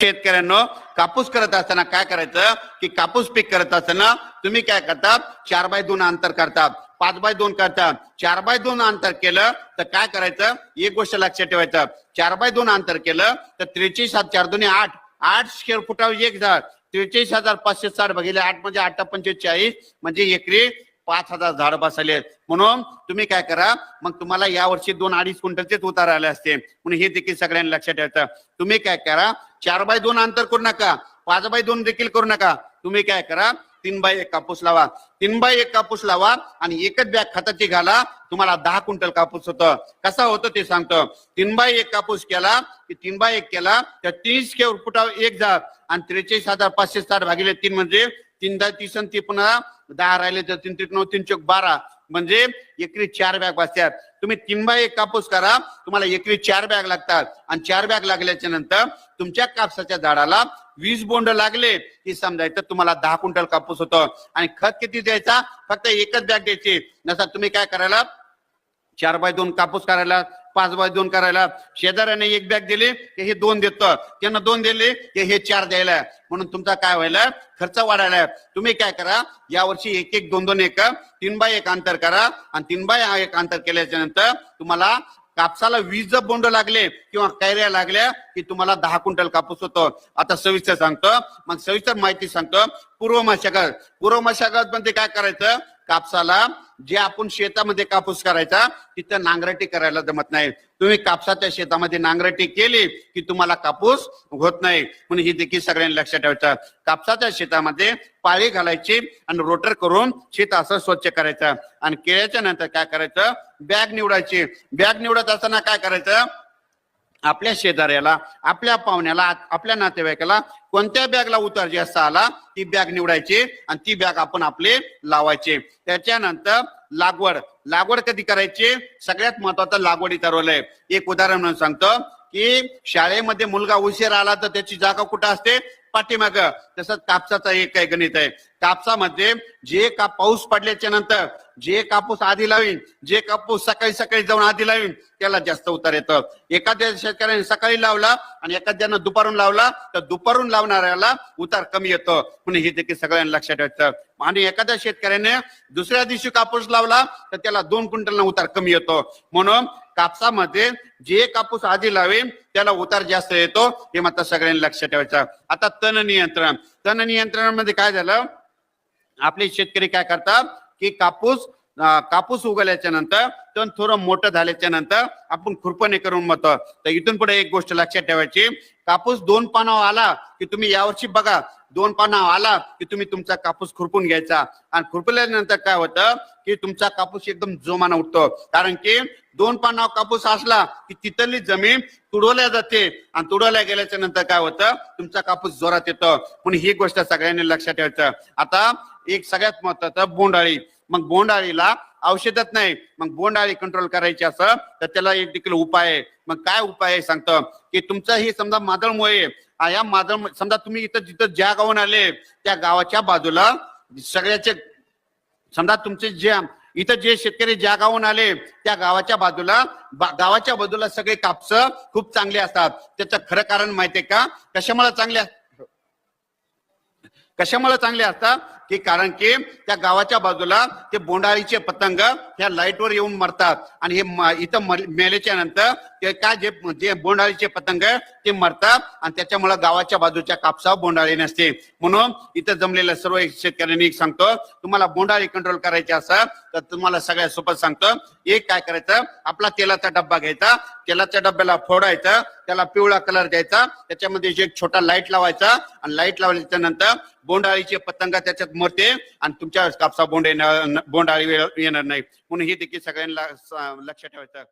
शेतकऱ्यांनो कापूस करत असताना काय करायचं? की कापूस पीक करत असताना तुम्ही काय करता? चार बाय दोन अंतर करता. पाच बाय दोन करता. चार बाय दोन अंतर केलं तर काय करायचं? एक गोष्ट लक्षात ठेवायचं. चार बाय दोन अंतर केलं तर त्रेचाळीस सात चार दोन्ही आठ. आठ स्क्वेअर फुटावर एक झाड. त्रेचाळीस हजार पाचशे साठ बघितले आठ म्हणजे आठ पंचेचाळीस. म्हणजे एकरी पाच हजार झाड बसले म्हणून तुम्ही काय करा मग तुम्हाला या वर्षी दोन अडीच क्विंटलचेच उतार आले असते. म्हणून हे देखील सगळ्यांनी लक्षात ठेवायचं. तुम्ही काय करा चार बाय दोन अंतर करू नका पाच बाय दोन देखील करू नका. तुम्ही काय करा तीन बाय एक कापूस लावा. तीन बाय एक कापूस लावा आणि एकच बॅग खताची घाला तुम्हाला दहा क्विंटल कापूस होतं. कसा होतं ते सांगतो. तीन बाय एक कापूस केला की तीन बाय एक केला तर तीस के फुटावर एक झाड आणि त्रेचाळीस हजार पाचशे साठ भागिले तीन म्हणजे तीन दहा तीस आणि ती पुन्हा दहा राहिले तर तीन तीन नऊ तीन चौक बारा. म्हणजे एकरी चार बॅग बसतात. तुम्ही तीन बाय एक कापूस करा तुम्हाला एकरी चार बॅग लागतात. आणि चार बॅग लागल्याच्या नंतर तुमच्या कापसाच्या झाडाला वीस बोंड लागले की समजायचं तुम्हाला दहा क्विंटल कापूस होतो. आणि खत किती द्यायचा? फक्त एकच बॅग द्यायची. नसा तुम्ही काय करायला चार बाय दोन कापूस करायला पाच बाय दोन करायला. शेजाऱ्याने एक बॅग दिली की हे दोन देतो. त्यांना दोन दिले की हे चार द्यायला. म्हणून तुमचा काय व्हायला? खर्च वाढायला. तुम्ही काय करा यावर्षी एक एक दोन दोन एक तीन बाय एक अंतर करा. आणि तीन बाय एक अंतर केल्याच्यानंतर तुम्हाला कापसाला वीस जर बोंड लागले किंवा कैऱ्या लागल्या की तुम्हाला दहा क्विंटल कापूस होतो. आता सविस्तर सांगतो. मग सविस्तर माहिती सांगतो. पूर्व मशागत. पूर्व मशागत मध्ये काय करायचं? कापसाला जे आपण शेतामध्ये कापूस करायचा तिथं नांगरटी करायला जमत नाही. तुम्ही कापसाच्या शेतामध्ये नांगरटी केली की तुम्हाला कापूस होत नाही. म्हणून ही देखील सगळ्यांनी लक्षात ठेवायचं. कापसाच्या शेतामध्ये पाळी घालायची आणि रोटर करून शेत असं स्वच्छ करायचं. आणि केल्याच्यानंतर काय करायचं? बॅग निवडायची. बॅग निवडत असताना काय करायचं? आपल्या शेजाऱ्याला आपल्या पाहुण्याला आपल्या नातेवाईकाला कोणत्या बॅगला उतार जास्त आला ती बॅग निवडायची आणि ती बॅग आपण आपले लावायचे. त्याच्यानंतर लागवड. लागवड कधी करायची? सगळ्यात महत्वाचं लागवडी ठरवलंय एक उदाहरण म्हणून सांगतो की शाळेमध्ये मुलगा उशीर आला तर त्याची जागा कुठं असते? पाठीमाग. तसंच कापसाचा एक काही गणित आहे. कापसामध्ये जे का पाऊस पडल्याच्या नंतर जे कापूस आधी लावीन जे कापूस सकाळी सकाळी जाऊन आधी लावीन त्याला जास्त उतार येतं. एखाद्या शेतकऱ्याने सकाळी लावला आणि एखाद्यानं दुपारून लावला तर दुपारून लावणाऱ्याला उतार कमी येतो. म्हणून हे देखील सगळ्यांना लक्षात ठेवायचं. आणि एखाद्या शेतकऱ्याने दुसऱ्या दिवशी कापूस लावला तर त्याला दोन क्विंटल उतार कमी येतो. म्हणून कापसामध्ये जे कापूस आधी लावेल त्याला उतार जास्त येतो हे मात्र सगळ्यांनी लक्षात ठेवायचं. आता तण नियंत्रण. तण नियंत्रणामध्ये काय झालं? आपले शेतकरी काय करतात? की कापूस कापूस उगवल्याच्या नंतर तण थोडं मोठं झाल्याच्यानंतर आपण खुरपणे करून मत. तर इथून पुढे एक गोष्ट लक्षात ठेवायची. कापूस दोन पानावर आला की तुम्ही यावर्षी बघा दोन पानावर आला की तुम्ही तुमचा कापूस खुरपून घ्यायचा. आणि खुरपल्यानंतर काय होतं की तुमचा कापूस एकदम जोमानं उठतो. कारण की दोन पानावर कापूस असला की तिथली जमीन तुडवल्या जाते. आणि तुडवल्या गेल्याच्यानंतर काय होतं? तुमचा कापूस जोरात येतो. म्हणून ही गोष्ट सगळ्यांनी लक्षात ठेवायचं. आता एक सगळ्यात महत्वाचं बोंडाळी. मग बोंडाळीला औषधच नाही. मग बोंडाळी कंट्रोल करायची असं तर त्याला एक देखील उपाय आहे. मग काय उपाय आहे सांगतो? की तुमचं हे समजा मादळमुळे या मादळ समजा तुम्ही इथं जिथं ज्या गावून आले त्या गावाच्या बाजूला सगळ्याचे समजा तुमचे जे इथं जे शेतकरी ज्या गावून आले त्या गावाच्या बाजूला बा- गावाच्या बाजूला सगळे कापस खूप चांगले असतात. त्याचं खरं कारण माहितीये का? कशामुळे चांगले अस- कशामुळे चांगले असतात? की कारण की त्या गावाच्या बाजूला ते बोंडाळीचे पतंग ह्या लाईटवर येऊन मरतात. आणि हे इथं मेल्याच्या नंतर ते काय जे जे बोंडाळीचे पतंग ते मरतात. आणि त्याच्यामुळे गावाच्या बाजूच्या कापसावर बोंडाळी नसते. म्हणून इथं जमलेल्या सर्व शेतकऱ्यांनी सांगतो तुम्हाला बोंडाळी कंट्रोल करायची असेल तर तुम्हाला सगळ्या सोबत सांगतो. एक काय करायचं आपला तेलाचा डब्बा घ्यायचा. तेलाच्या डब्याला फोडायचा त्याला पिवळा कलर द्यायचा. त्याच्यामध्ये एक छोटा लाइट लावायचा. आणि लाइट लावल्याच्या नंतर बोंडाळीचे पतंग त्याच्यात मरते. आणि तुमच्या कापसा बोंड येणार बोंडाळी येणार नाही. म्हणून हे देखील सगळ्यांना लक्षात ठेवायचं.